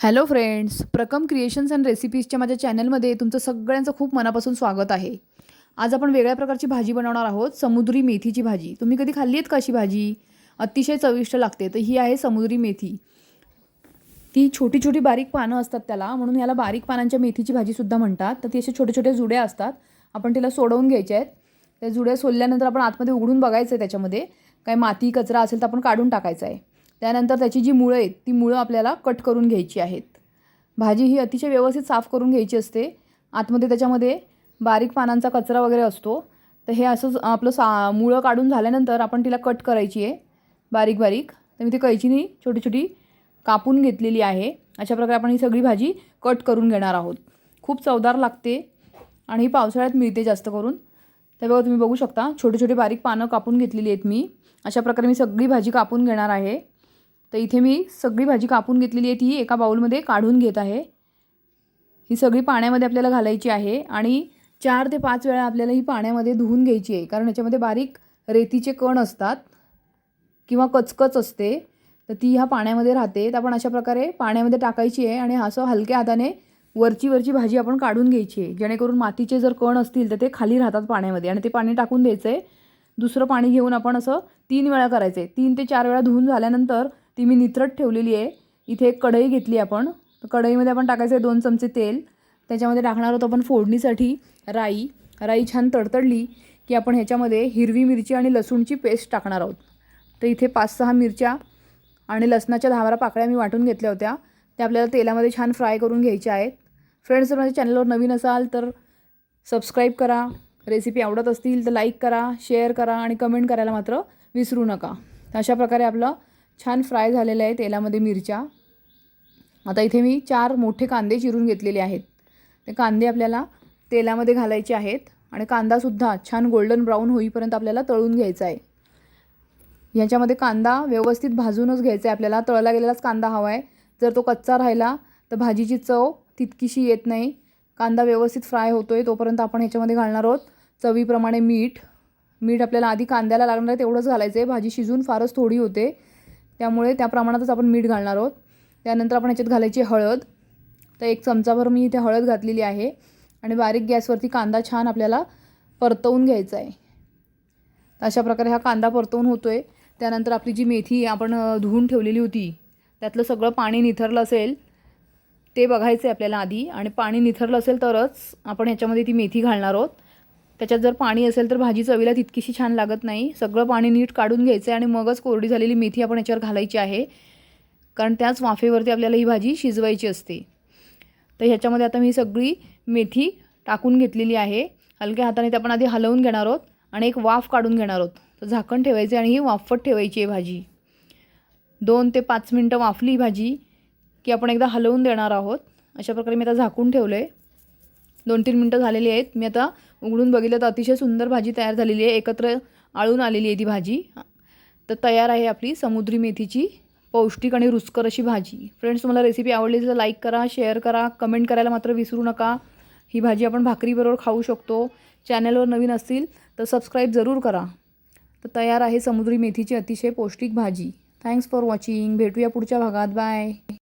Hello friends Prakam creations and रेसिपीजच्या माझ्या चॅनलमध्ये तुमचं सगळ्यांचं खूप मनापासून स्वागत आहे. आज आपण वेगळ्या प्रकारची भाजी बनवणार आहोत समुद्री मेथीची भाजी. तुम्ही कधी खाल्ली आहेत का अशी भाजी? अतिशय चविष्ट लागते. तर ही आहे समुद्री मेथी. ती छोटी छोटी बारीक पानं असतात त्याला म्हणून याला बारीक पानांच्या मेथीची भाजीसुद्धा म्हणतात. तर ती अशा छोट्या छोट्या जुड्या असतात. आपण तिला सोडवून घ्यायच्या आहेत. त्या जुड्या सोडल्यानंतर आपण आतमध्ये उघडून बघायचं आहे त्याच्यामध्ये. काय माती कचरा असेल तर आपण काढून टाकायचं आहे. त्यानंतर त्याची जी मुळं आहेत ती मुळं आपल्याला कट करून घ्यायची आहेत. भाजी ही अतिशय व्यवस्थित साफ करून घ्यायची असते. आतमध्ये त्याच्यामध्ये बारीक पानांचा कचरा वगैरे असतो. तर हे असंच आपलं सा मुळं काढून झाल्यानंतर आपण तिला कट करायची आहे. बारीक बारीक. तर मी ती कैचीनी छोटी छोटी कापून घेतलेली आहे. अशा प्रकारे आपण ही सगळी भाजी कट करून घेणार आहोत. खूप चवदार लागते आणि ही पावसाळ्यात मिळते जास्त करून. तर तुम्ही बघू शकता छोटे छोटे बारीक पानं कापून घेतलेली आहेत मी. अशा प्रकारे मी सगळी भाजी कापून घेणार आहे. तर इथे मी सगळी भाजी कापून घेतलेली आहे ती एका बाऊलमध्ये काढून घेत आहे. ही सगळी पाण्यामध्ये आपल्याला घालायची आहे आणि चार ते पाच वेळा आपल्याला ही पाण्यामध्ये धुवून घ्यायची आहे कारण याच्यामध्ये बारीक रेतीचे कण असतात किंवा कचकच असते तर ती ह्या पाण्यामध्ये राहते. तर आपण अशा प्रकारे पाण्यामध्ये टाकायची आहे आणि असं हलक्या हाताने वरची वरची भाजी आपण काढून घ्यायची आहे. जेणेकरून मातीचे जर कण असतील तर ते खाली राहतात पाण्यामध्ये आणि ते पाणी टाकून द्यायचं आहे दुसरं पाणी घेऊन आपण असं तीन वेळा करायचं आहे तीन ते चार वेळा धुवून झाल्यानंतर ती मी नित्रट ठेवलेली आहे. इथे एक कढई घेतली आपण. तर कढईमध्ये आपण टाकायचं आहे दोन चमचे तेल. त्याच्यामध्ये टाकणार आहोत आपण फोडणीसाठी राई. राई छान तडतडली की आपण ह्याच्यामध्ये हिरवी मिरची आणि लसूणची पेस्ट टाकणार आहोत. तर इथे पाच सहा मिरच्या आणि लसणाच्या दहा बारा पाकळ्या मी वाटून घेतल्या होत्या. त्या आपल्याला तेलामध्ये छान फ्राय करून घ्यायच्या आहेत. फ्रेंड्स जर माझ्या चॅनलवर नवीन असाल तर सबस्क्राईब करा. रेसिपी आवडत असतील तर लाईक करा शेअर करा आणि कमेंट करायला मात्र विसरू नका. तर अशा प्रकारे आपलं छान फ्राय झालेलं आहे तेलामध्ये मिरच्या. आता इथे मी चार मोठे कांदे चिरून घेतलेले आहेत. ते कांदे आपल्याला तेलामध्ये घालायचे आहेत आणि कांदासुद्धा छान गोल्डन ब्राऊन होईपर्यंत आपल्याला तळून घ्यायचा आहे. ह्याच्यामध्ये कांदा व्यवस्थित भाजूनच घ्यायचा आहे. आपल्याला तळला गेलेलाच कांदा हवा आहे. जर तो कच्चा राहिला तर भाजीची चव तितकीशी येत नाही. कांदा व्यवस्थित फ्राय होतो आहे तोपर्यंत आपण ह्याच्यामध्ये घालणार आहोत चवीप्रमाणे मीठ. मीठ आपल्याला आधी कांद्याला लागणार आहे तेवढंच घालायचं आहे भाजी शिजून फारच थोडी होते. त्यामुळे त्या प्रमाणातच आपण मीठ घालणार आहोत. त्यानंतर आपण ह्याच्यात घालायची हळद. तर एक चमचाभर मी इथे हळद घातलेली आहे. आणि बारीक गॅसवरती कांदा छान आपल्याला परतवून घ्यायचा आहे. अशा प्रकारे हा कांदा परतवून होतो आहे त्यानंतर आपली जी मेथी आपण धुवून ठेवलेली होती त्यातलं सगळं पाणी निथरलं असेल ते बघायचं आहे आपल्याला आधी. आणि पाणी निथरलं असेल तरच आपण ह्याच्यामध्ये ती मेथी घालणार आहोत. त्याच्यात जर पाणी असेल तर भाजी चवीला तितकीशी छान लागत नाही. सगळं पाणी नीट काढून घ्यायचं आहे आणि मगच कोरडी झालेली मेथी आपण याच्यावर घालायची आहे. कारण त्याच वाफेवरती आपल्याला ही भाजी शिजवायची असते. तर ह्याच्यामध्ये आता मी सगळी मेथी टाकून घेतलेली आहे. हलक्या हाताने ते आपण आधी हलवून घेणार आहोत आणि एक वाफ काढून घेणार आहोत. तर झाकण ठेवायचे आणि ही वाफत ठेवायची आहे भाजी. दोन ते पाच मिनटं वाफली ही भाजी की आपण एकदा हलवून देणार आहोत. अशा प्रकारे मी आता झाकून ठेवलं आहे दोन तीन मिनटं झालेली आहेत. मी आता उघडून बघितलं तर अतिशय सुंदर भाजी तयार झालेली आहे. एकत्र आळून आलेली आहे ती भाजी. तर तयार आहे आपली समुद्री मेथीची पौष्टिक आणि रुचकर अशी भाजी. फ्रेंड्स तुम्हाला रेसिपी आवडली तर लाईक करा शेअर करा कमेंट करायला मात्र विसरू नका. ही भाजी आपण भाकरीबरोबर खाऊ शकतो. चॅनलवर नवीन असतील तर सबस्क्राईब जरूर करा. तर तयार आहे समुद्री मेथीची अतिशय पौष्टिक भाजी. थँक्स फॉर वॉचिंग भेटूया पुढच्या भागात. बाय